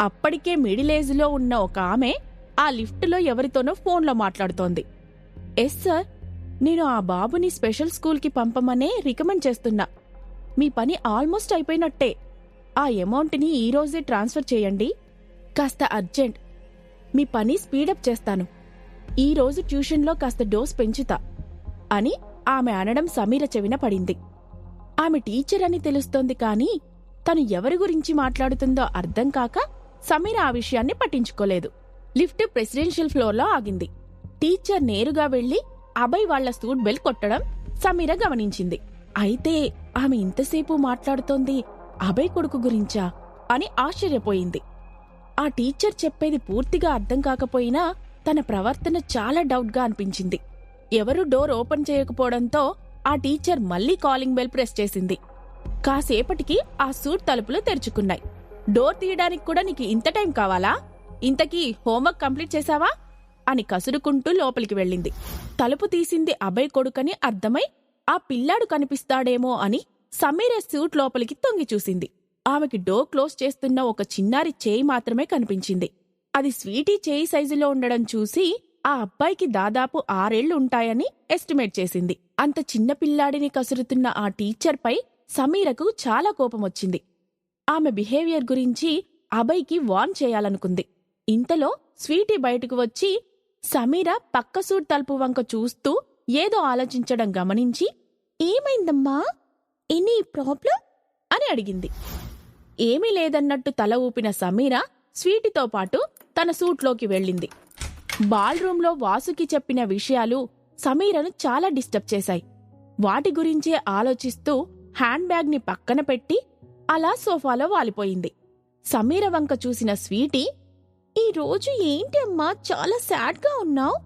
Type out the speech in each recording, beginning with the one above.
అప్పటికే మిడిల్ ఏజ్లో ఉన్న ఒక ఆమె ఆ లిఫ్ట్లో ఎవరితోనో ఫోన్లో మాట్లాడుతోంది. Yes sir. నేను ఆ బాబుని స్పెషల్ స్కూల్కి పంపమనే రికమెండ్ చేస్తున్నా. మీ పని ఆల్మోస్ట్ అయిపోయినట్టే. ఆ అమౌంట్ని ఈరోజే ట్రాన్స్ఫర్ చేయండి. కాస్త అర్జెంట్. మీ పని స్పీడప్ చేస్తాను. ఈరోజు ట్యూషన్లో కాస్త డోస్ పెంచుతా అని ఆమె అనడం సమీర చెవిన పడింది. ఆమె టీచర్ అని తెలుస్తోంది కానీ తను ఎవరి గురించి మాట్లాడుతుందో అర్థం కాక సమీర ఆ విషయాన్ని పట్టించుకోలేదు. లిఫ్ట్ ప్రెసిడెన్షియల్ ఫ్లోర్లో ఆగింది. టీచర్ నేరుగా వెళ్ళి అభయ్ వాళ్ళ సూట్ బెల్ కొట్టడం సమీర గమనించింది. అయితే ఆమె ఇంతసేపు మాట్లాడుతోంది అభయ్ కొడుకు గురించా అని ఆశ్చర్యపోయింది. ఆ టీచర్ చెప్పేది పూర్తిగా అర్థం కాకపోయినా తన ప్రవర్తన చాలా డౌట్గా అనిపించింది. ఎవరూ డోర్ ఓపెన్ చేయకపోవడంతో ఆ టీచర్ మళ్ళీ కాలింగ్ బెల్ ప్రెస్ చేసింది. కాసేపటికి ఆ సూట్ తలుపులు తెరుచుకున్నాయి. డోర్ తీయడానికి కూడా నీకు ఇంత టైం కావాలా? ఇంతకీ హోంవర్క్ కంప్లీట్ చేశావా? అని కసురుకుంటూ లోపలికి వెళ్ళింది. తలుపు తీసింది అభయ్ కొడుకని అర్థమై ఆ పిల్లాడు కనిపిస్తాడేమో అని సమీర సూట్ లోపలికి తొంగి చూసింది. ఆమెకి డోర్ క్లోజ్ చేస్తున్న ఒక చిన్నారి చేయి మాత్రమే కనిపించింది. అది స్వీటీ చేయి సైజులో ఉండడం చూసి ఆ అబ్బాయికి దాదాపు ఆరేళ్ళు ఉంటాయని ఎస్టిమేట్ చేసింది. అంత చిన్న పిల్లాడిని కసురుతున్న ఆ టీచర్పై సమీరకు చాలా కోపమొచ్చింది. ఆమె బిహేవియర్ గురించి అభయ్కి వార్న్ చేయాలనుకుంది. ఇంతలో స్వీటీ బయటకు వచ్చి సమీర పక్క సూట్ తలుపు వంక చూస్తూ ఏదో ఆలోచించడం గమనించి ఏమైందమ్మా? Any problem? అని అడిగింది. ఏమీ లేదన్నట్టు తల ఊపిన సమీర స్వీటితో పాటు తన సూట్లోకి వెళ్ళింది. బాల్ రూంలో వాసుకి చెప్పిన విషయాలు సమీరను చాలా డిస్టర్బ్ చేశాయి. వాటి గురించే ఆలోచిస్తూ హ్యాండ్ బ్యాగ్ని పక్కన పెట్టి అలా సోఫాలో వాలిపోయింది. సమీర వంక చూసిన స్వీటీ ఈ రోజు ఏంటి అమ్మా చాలా సాడ్గా ఉన్నావు?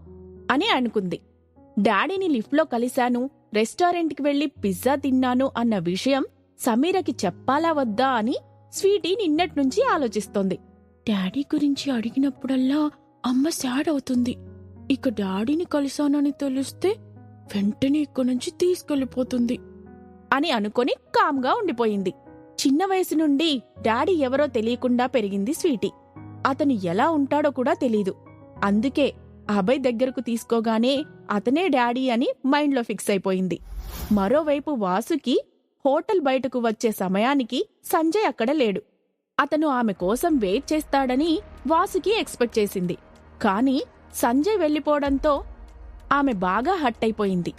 అని అనుకుంది. డాడీని లిఫ్ట్లో కలిశాను రెస్టారెంట్కి వెళ్ళి పిజ్జా తిన్నాను అన్న విషయం సమీరకి చెప్పాలా వద్దా అని స్వీటీ నిన్నట్నుంచి ఆలోచిస్తోంది. డాడీ గురించి అడిగినప్పుడల్లా అమ్మ సాడ్ అవుతుంది. ఇక డాడీని కలిశానని తెలిస్తే వెంటనే ఇక్కడి నుంచి తీసుకెళ్ళిపోతుంది అని అనుకొని కామ్గా ఉండిపోయింది. చిన్న వయసు నుండి డాడీ ఎవరో తెలియకుండా పెరిగింది స్వీటీ. అతను ఎలా ఉంటాడో కూడా తెలీదు. అందుకే అభయ్ దగ్గరకు తీసుకోగానే అతనే డాడీ అని మైండ్లో ఫిక్స్ అయిపోయింది. మరోవైపు వాసుకి హోటల్ బయటకు వచ్చే సమయానికి సంజయ్ అక్కడ లేడు. అతను ఆమె కోసం వెయిట్ చేస్తాడని వాసుకి ఎక్స్పెక్ట్ చేసింది. కానీ సంజయ్ వెళ్ళిపోవడంతో ఆమె బాగా హట్ అయిపోయింది.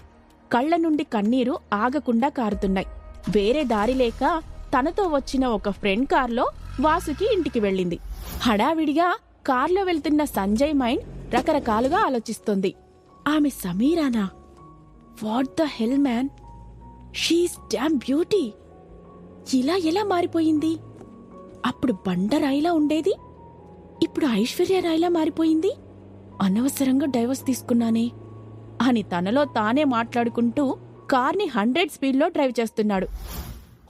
కళ్ళ నుండి కన్నీరు ఆగకుండా కారుతున్నాయి. వేరే దారి లేక తనతో వచ్చిన ఒక ఫ్రెండ్ కార్లో వాసుకి ఇంటికి వెళ్ళింది. హడావిడిగా కార్లో వెళ్తున్న సంజయ్ మైండ్ రకరకాలుగా ఆలోచిస్తోంది. ఆమె సమీరానా? What the hell man? She's damn beauty. ఇలా ఎలా మారిపోయింది? అప్పుడు బండరాయిలా ఉండేది? ఇప్పుడు ఐశ్వర్య రాయిలా మారిపోయింది? అనవసరంగా డైవర్స్ తీసుకున్నానే. అని తనలో తానే మాట్లాడుకుంటూ కార్ని హండ్రెడ్ స్పీడ్లో డ్రైవ్ చేస్తున్నాడు.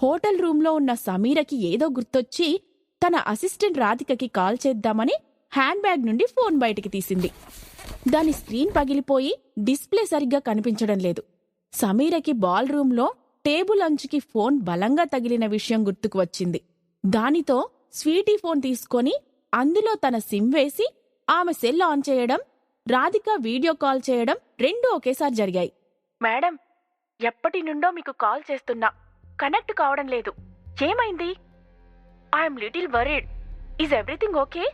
హోటల్ రూంలో ఉన్న సమీరకి ఏదో గుర్తొచ్చి తన అసిస్టెంట్ రాధికకి కాల్ చేద్దామని హ్యాండ్ బ్యాగ్ నుండి ఫోన్ బయటికి తీసింది. దాని స్క్రీన్ పగిలిపోయి డిస్ప్లే సరిగ్గా కనిపించడం లేదు. సమీరకి బాల్ రూంలో టేబుల్ అంచుకి ఫోన్ బలంగా తగిలిన విషయం గుర్తుకు వచ్చింది. దానితో స్వీటీ ఫోన్ తీసుకొని అందులో తన సిమ్ వేసి ఆమె సెల్ ఆన్ చేయడం రాధిక వీడియో కాల్ చేయడం రెండూ ఒకేసారి జరిగాయి. మేడం ఎప్పటి నుండో మీకు కాల్ చేస్తున్నా. కనెక్ట్ కావడం లేదు. ఏమైంది? I'm little worried. Is everything okay?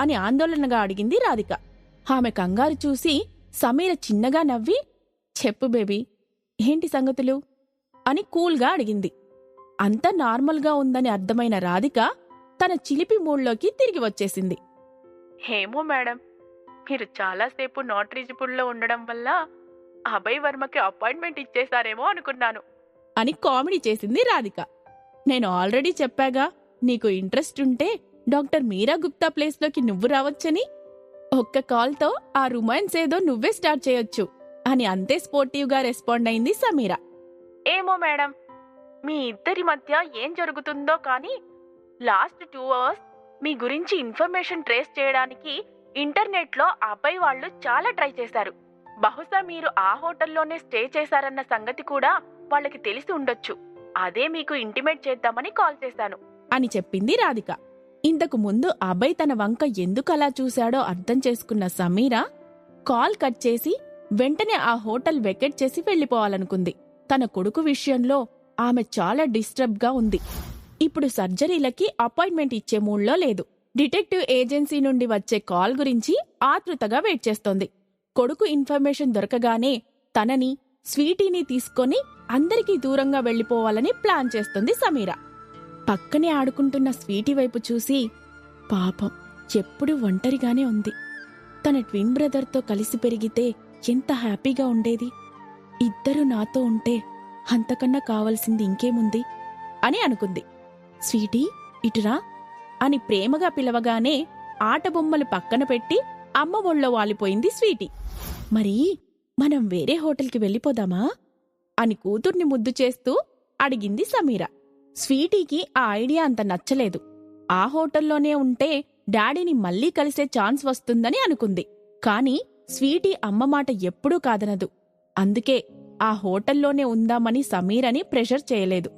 అని ఆందోళనగా అడిగింది రాధిక. ఆమె కంగారు చూసి సమీర చిన్నగా నవ్వి చెప్పు బేబీ ఏంటి సంగతులు? అని కూల్గా అడిగింది. అంతా నార్మల్గా ఉందని అర్థమైన రాధిక తన చిలిపి మూడ్లోకి తిరిగి వచ్చేసింది. ఏమో మేడం మీరు చాలాసేపు నాట్ రీచబుల్లో ఉండడం వల్ల అభయ్ వర్మకి అపాయింట్మెంట్ ఇచ్చేశారేమో అనుకున్నాను. అని కామెడీ చేసింది రాధిక. నేను ఆల్రెడీ చెప్పాగా నీకు ఇంట్రెస్ట్ ఉంటే డాక్టర్ మీరా గుప్తా ప్లేస్లోకి నువ్వు రావచ్చని. ఒక్క కాల్తో ఆ రొమాన్స్ ఏదో నువ్వే స్టార్ట్ చేయొచ్చు అని అంతే స్పోర్టివ్గా రెస్పాండ్ అయింది సమీరా. ఏమో మేడం మీ ఇద్దరి మధ్య ఏం జరుగుతుందో కానీ లాస్ట్ టూ అవర్స్ మీ గురించి ఇన్ఫర్మేషన్ ట్రేస్ చేయడానికి ఇంటర్నెట్లో అబ్బాయి వాళ్ళు చాలా ట్రై చేశారు. బహుశా మీరు ఆ హోటల్లోనే స్టే చేశారన్న సంగతి కూడా వాళ్ళకి తెలిసి ఉండొచ్చు. అదే మీకు ఇంటిమేట్ చేద్దామని కాల్ చేశాను. అని చెప్పింది రాధిక. ఇంతకు ముందు అభయ్ తన వంక ఎందుకలా చూశాడో అర్థం చేసుకున్న సమీర కాల్ కట్ చేసి వెంటనే ఆ హోటల్ వెకెట్ చేసి వెళ్ళిపోవాలనుకుంది. తన కొడుకు విషయంలో ఆమె చాలా డిస్టర్బ్గా ఉంది. ఇప్పుడు సర్జరీలకి అపాయింట్మెంట్ ఇచ్చే మూడ్లో లేదు. డిటెక్టివ్ ఏజెన్సీ నుండి వచ్చే కాల్ గురించి ఆతృతగా వెయిట్ చేస్తోంది. కొడుకు ఇన్ఫర్మేషన్ దొరకగానే తనని స్వీటీని తీసుకొని అందరికీ దూరంగా వెళ్ళిపోవాలని ప్లాన్ చేస్తుంది సమీర. పక్కనే ఆడుకుంటున్న స్వీటీ వైపు చూసి పాపం ఎప్పుడు ఒంటరిగానే ఉంది. తన ట్విన్ బ్రదర్తో కలిసి పెరిగితే ఎంత హ్యాపీగా ఉండేది. ఇద్దరు నాతో ఉంటే అంతకన్నా కావలసింది ఇంకేముంది? అని అనుకుంది. స్వీటీ ఇటురా అని ప్రేమగా పిలవగానే ఆట బొమ్మలు పక్కన పెట్టి అమ్మ ఒళ్ళో వాలిపోయింది స్వీటీ. మరి మనం వేరే హోటల్కి వెళ్ళిపోదామా? అని కూతుర్ని ముద్దు చేస్తూ అడిగింది సమీర. స్వీటీకి ఆ ఐడియా అంత నచ్చలేదు. ఆ హోటల్లోనే ఉంటే డాడీని మళ్ళీ కలిసే ఛాన్స్ వస్తుందని అనుకుంది. కాని స్వీటీ అమ్మ మాట ఎప్పుడూ కాదనదు. అందుకే ఆ హోటల్లోనే ఉందామని సమీరని ప్రెషర్ చేయలేదు.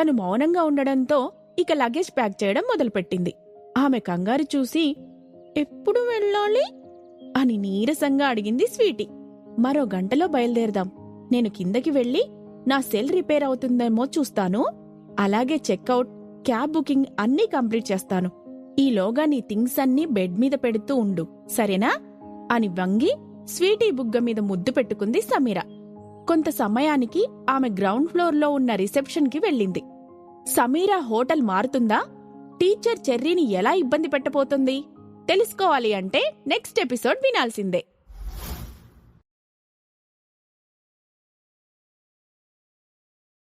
తను మౌనంగా ఉండడంతో ఇక లగేజ్ ప్యాక్ చేయడం మొదలుపెట్టింది. ఆమె కంగారు చూసి ఎప్పుడు వెళ్ళాలి? అని నీరసంగా అడిగింది స్వీటీ. మరో గంటలో బయలుదేరదాం. నేను కిందకి వెళ్ళి నా సెల్ రిపేర్ అవుతుందేమో చూస్తాను. అలాగే చెక్అవుట్ క్యాబ్ బుకింగ్ అన్నీ కంప్లీట్ చేస్తాను. ఈలోగా నీ థింగ్స్ అన్నీ బెడ్ మీద పెడుతూ ఉండు. సరేనా? అని వంగి స్వీటీ బుగ్గ మీద ముద్దు పెట్టుకుంది సమీర. కొంత సమయానికి ఆమె గ్రౌండ్ ఫ్లోర్లో ఉన్న రిసెప్షన్కి వెళ్ళింది. సమీర హోటల్ మారుతుందా? టీచర్ చెర్రీని ఎలా ఇబ్బంది పెట్టబోతుంది? తెలుసుకోవాలి అంటే నెక్స్ట్ ఎపిసోడ్ వినాల్సిందే.